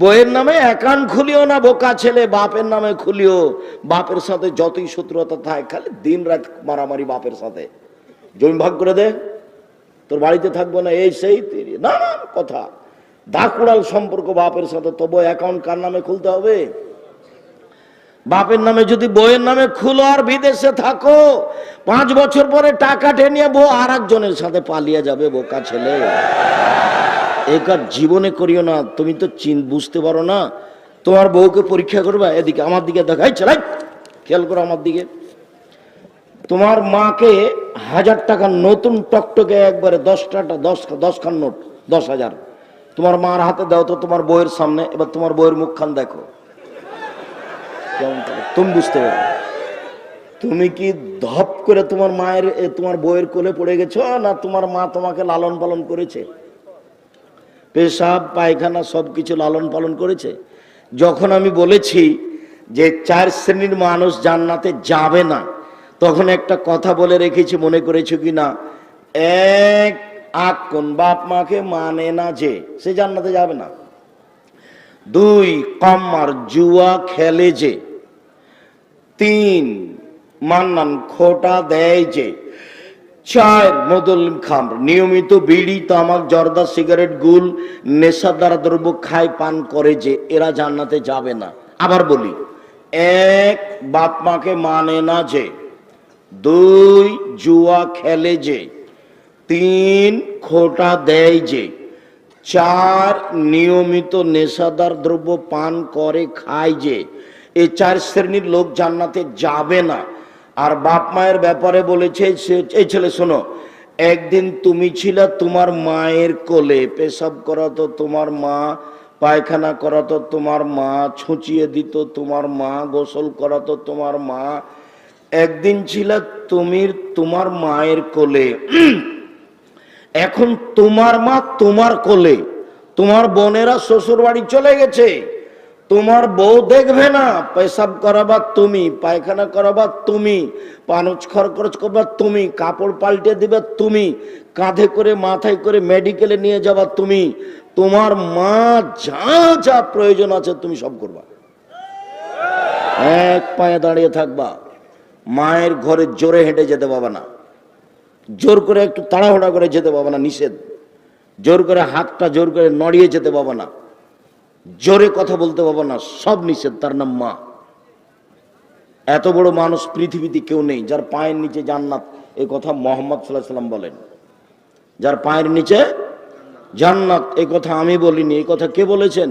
বইয়ের নামে অ্যাকাউন্ট খুলিও না, বোকা ছেলে, বাপের নামে খুলিও। বাপের সাথে যতই শত্রুতা থাকে, খালি দিন রাত মারামারি বাপের সাথে। জমি ভাগ করে দে। তোর বাড়িতে থাকব না, এই সেই তেরি। না না, কথা। দাকুড়াল সম্পর্ক বাপের সাথে তবু অ্যাকাউন্ট কার নামে খুলতে হবে? বাপের নামে যদি বইয়ের নামে খুলো আর বিদেশে থাকো, পাঁচ বছর পরে টাকা টেনে বউ আর একজনের সাথে পালিয়ে যাবে, বোকা ছেলে। এই কাজ জীবনে করিও না, তুমি তো চিন, বুঝতে পারো না। তোমার বউকে পরীক্ষা করবা, এদিকে আমার দিকে দেখাই চালাই খেয়াল করো আমার দিকে। তোমার মাকে হাজার টাকা নতুন টকটকে একবারে দশটাটা দশ দশ খান নোট, দশ হাজার। তোমার মার হাতে দাও তো তোমার বইয়ের সামনে, এবার তোমার বইয়ের মুখখান দেখো। তুমি বুঝতে পারো। তুমি কি ধপ করে তোমার মায়ের তোমার বইয়ের কোলে পড়ে গেছো, না তোমার মা তোমাকে লালন পালন করেছে? পেশাব, পায়খানা সব কিছু লালন পালন করেছে। যখন আমি বলেছি যে চার শ্রেণির মানুষ জান্নাতে যাবে না, তখন একটা কথা বলে রেখেছি, মনে করেছ কি না এক আক কোন বাপ মাকে মানে না যে, সে জান্নাতে যাবে না। দুই, কম্মার জুয়া খেলে যে। তিন, মান্নান খোটা দেয় যে। চার মদল খাম নিয়মিত বিড়ি, তামাক, জর্দা, সিগারেট, গুল নেশাদার দ্রব্য খায়, পান করে যে এরা জান্নাতে যাবে না। আবার বলি, এক বাপ মাকে মানে না যে, দুই জুয়া খেলে যে, তিন খোটা দেয় যে, চার নিয়মিত নেশাদার দ্রব্য পান করে, খায় যে এই চার শ্রেণির লোক জান্নাতে যাবে না। আর বাপ মায়ের ব্যাপারে বলেছে, এই ছেলে শোনো, একদিন তুমি ছিলে তোমার মায়ের কোলে, পেশাব করাতো তোমার মা, পায়খানা করাতো তোমার মা, ছুঁচিয়ে দিত তোমার মা, গোসল করাতো তোমার মা, একদিন ছিল তুমি তোমার মায়ের কোলে। এখন তোমার মা তোমার কোলে, তোমার বোনেরা শ্বশুর বাড়ি চলে গেছে। তোমার বউ দেখবে না, পেশাব করাবা তুমি, পায়খানা করাবা তুমি, পানুচ খরচ করবা তুমি, কাপড় পাল্টে দিবে তুমি, কাঁধে করে মাথায় করে মেডিকেলে নিয়ে যাবা তুমি। তোমার মা যা যা প্রয়োজন আছে তুমি সব করবা। এক পায়ে দাঁড়িয়ে থাকবা। মায়ের ঘরে জোরে হেঁটে যেতে পাবা না। জোর করে একটু তাড়াহুড়া করে যেতে পাবো না, নিষেধ। জোর করে হাতটা জোর করে নড়িয়ে যেতে পাবো না। জোরে কথা বলতে পাবো না, সব নিষেধ, তার নাম মা। এত বড় মানুষ পৃথিবীতে কেউ নেই, যার পায়ের নিচে জান্নাত এই কথা মোহাম্মদ সাল্লাম বলেন। যার পায়ের নিচে জান্নাত এই কথা আমি বলিনি এই কথা কে বলেছেন?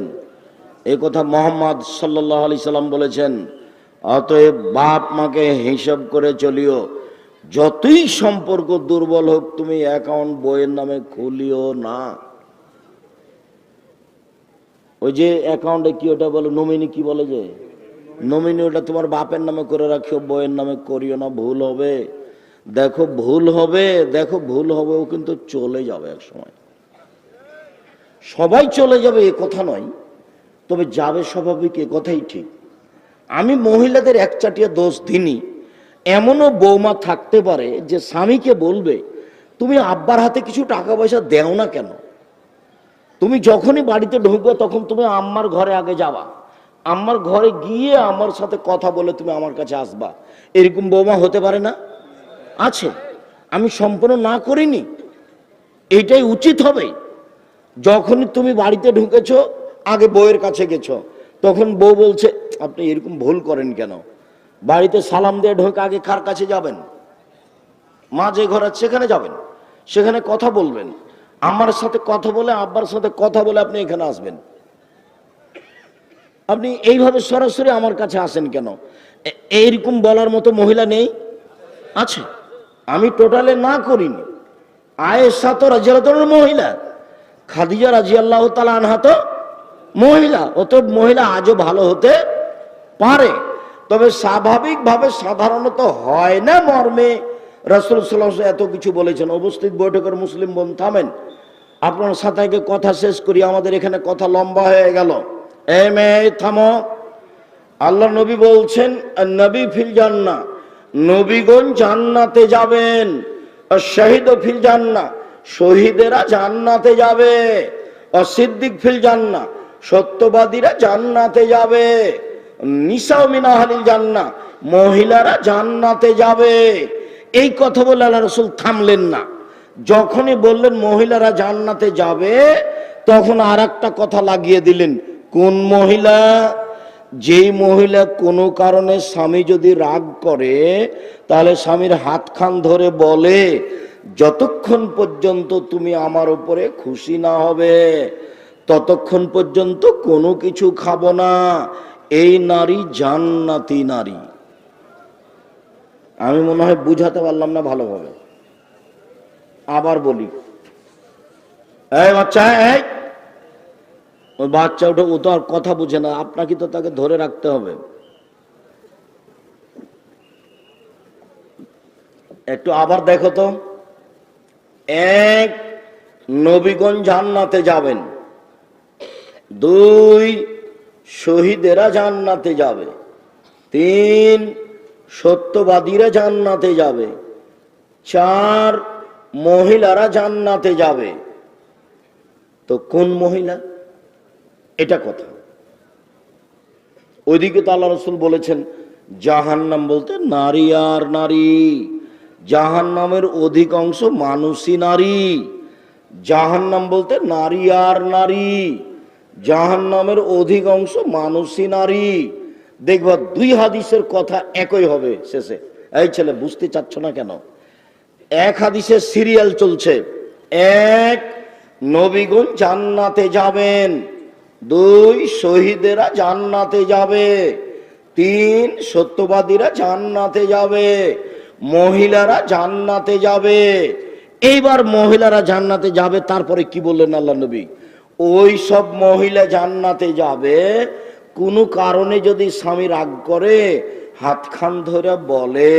এই কথা মোহাম্মদ সাল্লাহ আলি সাল্লাম বলেছেন, অতএব বাপ মাকে হিসাব করে চলিও, যতই সম্পর্ক দুর্বল হোক, তুমি অ্যাকাউন্ট বইয়ের নামে খুলিও না। ওই যে অ্যাকাউন্টে কি ওটা বলে নমিনি কি বলে যে? নমিনি ওটা তোমার বাপের নামে করে রাখিও বইয়ের নামে করিও না, ভুল হবে। দেখো ভুল হবে, দেখো ভুল হবে, ও কিন্তু চলে যাবে এক সময় সবাই চলে যাবে, এ কথা নয়। তবে যাবে স্বাভাবিক, এ কথাই ঠিক। আমি মহিলাদের একচাটিয়া দোষ দিনই এমনও বৌমা থাকতে পারে যে স্বামীকে বলবে, তুমি আব্বার হাতে কিছু টাকা পয়সা দেও না কেন? তুমি যখনই বাড়িতে ঢুকবে, তখন তুমি আম্মার ঘরে আগে যাবা। আম্মার ঘরে গিয়ে আমার সাথে কথা বলে তুমি আমার কাছে আসবা। এরকম বৌমা হতে পারে না? আছে। আমি সম্পূর্ণ না করিনি। এটাই উচিত হবে। যখনই তুমি বাড়িতে ঢুকেছ, আগে বউয়ের কাছে গেছো, তখন বউ বলছে, আপনি এরকম ভুল করেন কেন? বাড়িতে সালাম দিয়ে ঢোকে, আগে কার কাছে যাবেন? মা যে ঘর আছে, সেখানে যাবেন। সেখানে কথা বলবেন। আমার সাথে কথা বলে, আব্বার সাথে কথা বলে আপনি এখানে আসবেন। আপনি এইভাবে সরাসরি আমার কাছে আসেন কেন? এইরকম বলার মতো মহিলা নেই? আছে। আমি টোটালে না করিনি। আয়েশা তো রাজিয়াল মহিলা। খাদিজা রাজি আল্লাহ তালা আনহা তো মহিলা। অত মহিলা আজও ভালো হতে পারে। তবে স্বাভাবিকভাবে সাধারণত হয় না মর্মে। রসুল সাল্লাহ এত কিছু বলেছেন। উপস্থিত বৈঠকের মুসলিম বোন, থামেন। আপনার সাথে কথা শেষ করি, আমাদের এখানে কথা লম্বা হয়ে গেল। এ থামো। আল্লাহ নবী বলছেন নবী ফিল জান্না নবীগণ জান্নাতে যাবেন। শহীদ ফিল জান্না শহীদেরা জান্নাতে যাবে। আর সিদ্দিক ফিল জান্না সত্যবাদীরা জান্নাতে যাবে। নিসাও মিনাহালিল জান্না মহিলারা জান্নাতে যাবে। এই কথা বলে আল্লাহ রসুল থামলেন না। যখনই বললেন মহিলারা জান্নাতে যাবে, তখন আর একটা কথা লাগিয়ে দিলেন। কোন মহিলা? যেই মহিলা কোনো কারণে স্বামী যদি রাগ করে, তাহলে স্বামীর হাত খান ধরে বলে, যতক্ষণ পর্যন্ত তুমি আমার উপরে খুশি না হবে, ততক্ষণ পর্যন্ত কোনো কিছু খাব না। এই নারী জান্নাতি নারী। আমি মনে হয় বুঝাতে পারলাম না ভালোভাবে। আবার বলি। এই বাচ্চা, এই! ওই বাচ্চা ওটা ও তো আর কথা বুঝে না, আপনাকে তো তাকে ধরে রাখতে হবে। একটু আবার দেখো তো। এক নবীগঞ্জ জান্নাতে যাবেন। দুই, শহীদেরা জান্নাতে যাবে। তিন সত্যবাদীরা জান্নাতে যাবে। চার মহিলারা জান্নাতে যাবে। তো কোন মহিলা? এটা কথা। ওইদিকে তো আল্লাহ রসুল বলেছেন, জাহান্নাম বলতে নারী আর নারী। জাহান্নামের অধিকাংশ মানুষই নারী। জাহান্নাম বলতে নারী আর নারী। জাহান্নামের অধিকাংশ মানুষই নারী। দেখবা দুই হাদিসের কথা একই হবে শেষে। এই ছেলে বুঝতে চাচ্ছ না কেন? এক হাদিসের সিরিয়াল চলছে। এক, নবীগুণ জান্নাতে যাবেন। দুই, শহীদেরা জান্নাতে যাবে। তিন, সত্যবাদীরা জান্নাতে যাবে। মহিলারা জান্নাতে যাবে। এইবার মহিলারা জান্নাতে যাবে, তারপরে কি বললেন আল্লাহ নবী? ওই সব মহিলা জান্নাতে যাবে কোনো কারণে যদি স্বামী রাগ করে হাতখান ধরে বলে,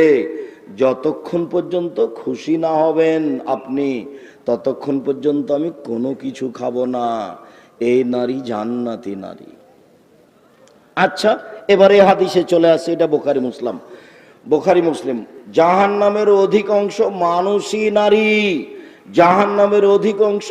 যতক্ষণ পর্যন্ত খুশি না হবেন আপনি, ততক্ষণ পর্যন্ত আমি কোনো কিছু খাব না। এই নারী জান্নাতি নারী। আচ্ছা এবারে হাদিসে চলে আসছে এটা বোখারি মুসলাম। বোখারি মুসলিম জাহান নামের অধিকাংশ মানুষই নারী জাহান নামের অধিকাংশ